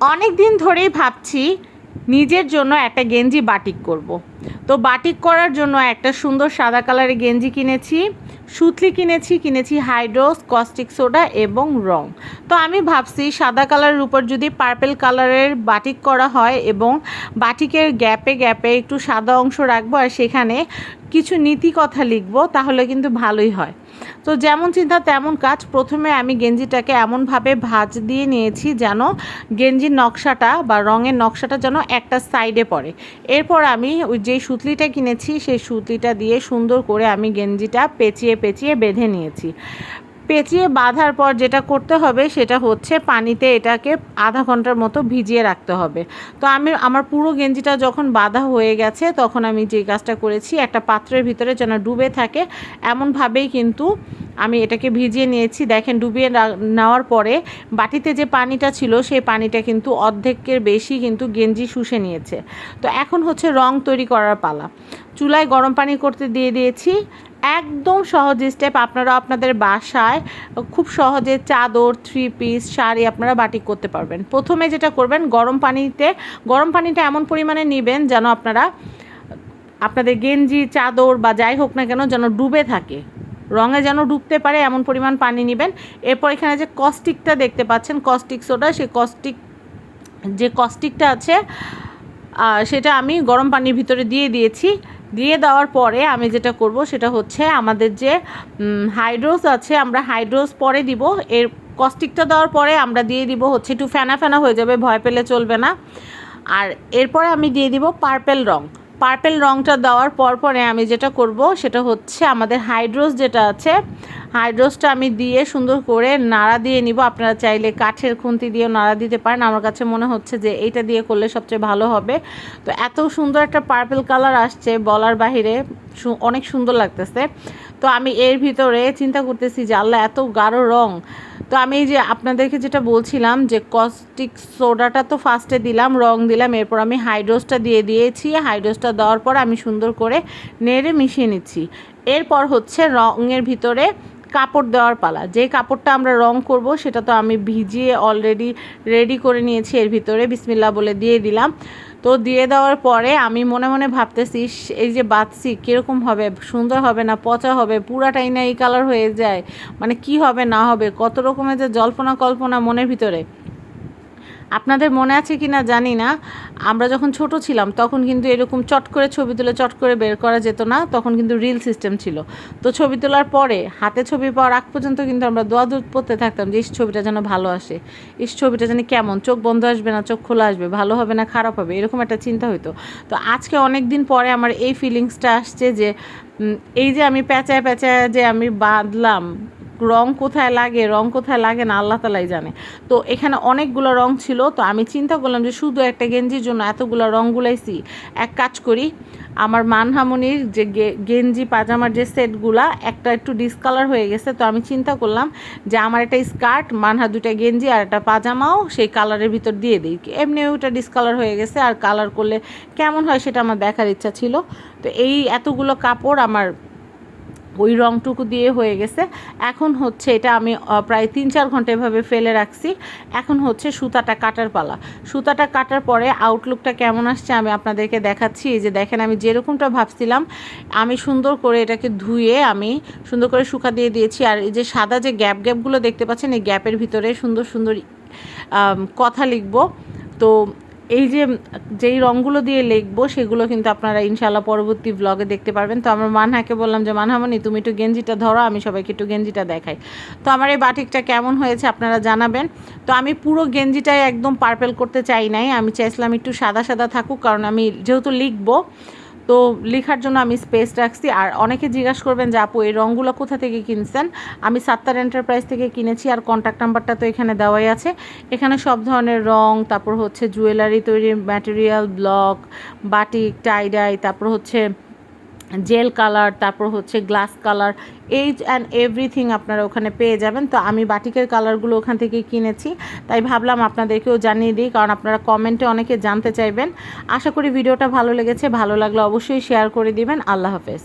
অনেক দিন ধরেই ভাবছি নিজের জন্য একটা গেঞ্জি বাটিক করব। তো বাটিক করার জন্য একটা সুন্দর সাদা কালারের গেঞ্জি কিনেছি, সুতলি কিনেছি কিনেছি হাইড্রোস, কস্টিক সোডা এবং রং তো আমি ভাবছি সাদা কালারের উপর যদি পার্পেল কালারের বাটিক করা হয় এবং বাটিকের গ্যাপে গ্যাপে একটু সাদা অংশ রাখব আর সেখানে কিছু নীতি কথা লিখব, তাহলে কিন্তু ভালোই হয় তো যেমন চিন্তা, তেমন কাজ। প্রথমে আমি গেঞ্জিটাকে এমনভাবে ভাঁজ দিয়ে নিয়েছি যেন গেঞ্জির নকশাটা বা রঙের নকশাটা যেন একটা সাইডে পড়ে। এরপর আমি ওই যে সুতলিটা কিনেছি, সেই সুতলিটা দিয়ে সুন্দর করে আমি গেঞ্জিটা পেঁচিয়ে পেঁচিয়ে বেঁধে নিয়েছি। পেঁচিয়ে বাঁধার পর যেটা করতে হবে সেটা হচ্ছে পানিতে এটাকে আধা ঘণ্টার মতো ভিজিয়ে রাখতে হবে। তো আমি, আমার পুরো গেঞ্জিটা যখন বাঁধা হয়ে গেছে, তখন আমি যে কাজটা করেছি, একটা পাত্রের ভিতরে যেন ডুবে থাকে, এমনভাবেই কিন্তু আমি এটাকে ভিজিয়ে নিয়েছি। দেখেন, ডুবিয়ে নেওয়ার পরে বাটিতে যে পানিটা ছিল, সেই পানিটা কিন্তু অর্ধেকের বেশি কিন্তু গেঞ্জি শুষে নিয়েছে। তো এখন হচ্ছে রং তৈরি করার পালা। চুলায় গরম পানি করতে দিয়ে দিয়েছি। একদম সহজ স্টেপ আপনারা আপনাদের বাসায় খুব সহজে চাদর থ্রি পিস শাড়ি আপনারা বাটিক করতে পারবেন। প্রথমে যেটা করবেন, গরম পানিতে, গরম পানিটা এমন পরিমাণে নেবেন যেন আপনারা, আপনাদের গেঞ্জি, চাদর বা যাই হোক না কেন যেন ডুবে থাকে। রঙে যেন ডুবতে পারে এমন পরিমাণ পানি নেবেন। এরপর এখানে যে কস্টিকটা দেখতে পাচ্ছেন কস্টিক সোডা সেই কস্টিক যে কস্টিকটা আছে সেটা আমি গরম পানির ভিতরে দিয়ে দিয়েছি। দিয়ে দেওয়ার পরে আমি যেটা করব সেটা হচ্ছে আমাদের যে হাইড্রোস আছে আমরা হাইড্রোস পরে দিব। এর কস্টিকটা দেওয়ার পরে আমরা দিয়ে দিব হচ্ছে একটু ফেনা ফেনা হয়ে যাবে, ভয় পেলে চলবে না। আর এরপরে আমি দিয়ে দিব পার্পেল রং। পার্পেল রংটা দেওয়ার পর পরে আমি যেটা করব সেটা হচ্ছে আমাদের হাইড্রোস যেটা আছে হাইড্রোসটা আমি দিয়ে সুন্দর করে নাড়া দিয়ে নিব। আপনারা চাইলে কাঠের খুন্তি দিয়েও নাড়া দিতে পারেন। আমার কাছে মনে হচ্ছে যে এইটা দিয়ে করলে সবচেয়ে ভালো হবে। তো এত সুন্দর একটা পার্পেল কালার আসছে বলার বাহিরে। অনেক সুন্দর লাগতেছে। তো আমি এর ভিতরে চিন্তা করতেছি যে আল্লাহ, এত গাঢ় রং। তো আমি এই যে আপনাদেরকে যেটা বলছিলাম যে কস্টিক সোডাটা তো ফার্স্টে দিলাম, রং দিলাম, এরপর আমি হাইড্রোসটা দিয়ে দিয়েছি। হাইড্রোসটা দেওয়ার পর আমি সুন্দর করে নেড়ে মিশিয়ে নিচ্ছি। এরপর হচ্ছে রঙের ভিতরে কাপড় দেওয়ার পালা। যে কাপড়টা আমরা রং করব, সেটা তো আমি ভিজিয়ে অলরেডি রেডি করে নিয়েছি, এর ভিতরে বিসমিল্লা বলে দিয়ে দিলাম। তো দিয়ে দেওয়ার পরে আমি মনে মনে ভাবতেছি এই যে বাঁধছি, কীরকম হবে? সুন্দর হবে না? পচা হবে? পুরাটাই না এই কালার হয়ে যায়? মানে কি হবে, না হবে? কত রকমের যে জল্পনা কল্পনা মনের ভিতরে। আপনাদের মনে আছে কি না জানি না। আমরা যখন ছোট ছিলাম, তখন কিন্তু এরকম চট করে ছবি তুলে, চট করে বের করা যেত না, তখন কিন্তু রিল সিস্টেম ছিল। তো ছবি তোলার পরে, হাতে ছবি পাওয়ার আগ পর্যন্ত কিন্তু আমরা দোয়া দুধ পড়তে থাকতাম যে, ইস, ছবিটা যেন ভালো আসে। ইস, ছবিটা যেন কেমন, চোখ বন্ধ আসবে না, চোখ খোলা আসবে, ভালো হবে না, খারাপ হবে? এরকম একটা চিন্তা হইতো। তো আজকে অনেক দিন পরে আমার এই ফিলিংসটা আসছে যে এই যে আমি প্যাঁচায় প্যাঁচায় যে আমি বাঁধলাম রং কোথায় লাগে, রং কোথায় লাগে না, আল্লাহ তালাই জানে। তো এখানে অনেকগুলো রং ছিল, তো আমি চিন্তা করলাম যে শুধু একটা গেঞ্জির জন্য এতগুলো রং গুলাইছি। এক কাজ করি, আমার মানহামনির যে গেঞ্জি, পাজামার যে সেটগুলা, একটা একটু ডিসকালার হয়ে গেছে, তো আমি চিন্তা করলাম যে আমার একটা স্কার্ট মানহা দুটা গেঞ্জি আর একটা পাজামাও সেই কালারের ভিতর দিয়ে দিই। এমনি ওটা ডিসকালার হয়ে গেছে, আর কালার করলে কেমন হয় সেটা আমার দেখার ইচ্ছা ছিল। তো এই এতগুলো কাপড় আমার ওই রংটুকু দিয়ে হয়ে গেছে। এখন হচ্ছে এটা আমি প্রায় তিন চার ঘণ্টা এভাবে ফেলে রাখছি। এখন হচ্ছে সুতাটা কাটার পালা। সুতাটা কাটার পরে আউটলুকটা কেমন আসছে আমি আপনাদেরকে দেখাচ্ছি। এই যে দেখেন আমি যেরকমটা ভাবছিলাম, আমি সুন্দর করে এটাকে ধুয়ে আমি সুন্দর করে শুকা দিয়ে দিয়েছি। আর এই যে সাদা যে গ্যাপ গ্যাপগুলো দেখতে পাচ্ছেন, এই গ্যাপের ভিতরে সুন্দর সুন্দর কথা লিখব। তো এই যে যেই রঙগুলো দিয়ে লিখব, সেগুলো কিন্তু আপনারা ইনশাল্লাহ পরবর্তী ব্লগে দেখতে পারবেন। তো আমার মানহাকে বললাম যে মানহামনি তুমি একটু গেঞ্জিটা ধরো, আমি সবাইকে একটু গেঞ্জিটা দেখাই। তো আমার এই বাটিকটা কেমন হয়েছে আপনারা জানাবেন। তো আমি পুরো গেঞ্জিটাই একদম পার্পেল করতে চাই নাই। আমি চাইছিলাম একটু সাদা সাদা থাকুক, কারণ আমি যেহেতু লিখব তো লেখার জন্য আমি স্পেস রাখছি। আর অনেকে জিজ্ঞাসা করবেন যে, আপু, এই রঙগুলো কোথা থেকে কিনছেন? আমি সাত্তার এন্টারপ্রাইজ থেকে কিনেছি আর কন্ট্যাক্ট নাম্বারটা তো এখানে দেওয়াই আছে। এখানে সব ধরনের রং, তারপর হচ্ছে জুয়েলারি তৈরি ম্যাটেরিয়াল ব্লক বাটিক টাইডাই তারপর হচ্ছে জেল কালার, তারপর হচ্ছে glass colour H and everything আপনারা ওখানে পেয়ে যাবেন। তো আমি বাটিকের কালারগুলো ওখান থেকে কিনেছি। তাই ভাবলাম আপনাদেরকেও জানিয়ে দিই, কারণ আপনারা কমেন্টে অনেকে জানতে চাইবেন। আশা করি ভিডিওটা ভালো লেগেছে। ভালো লাগলে অবশ্যই শেয়ার করে দিবেন। আল্লাহ হাফেজ।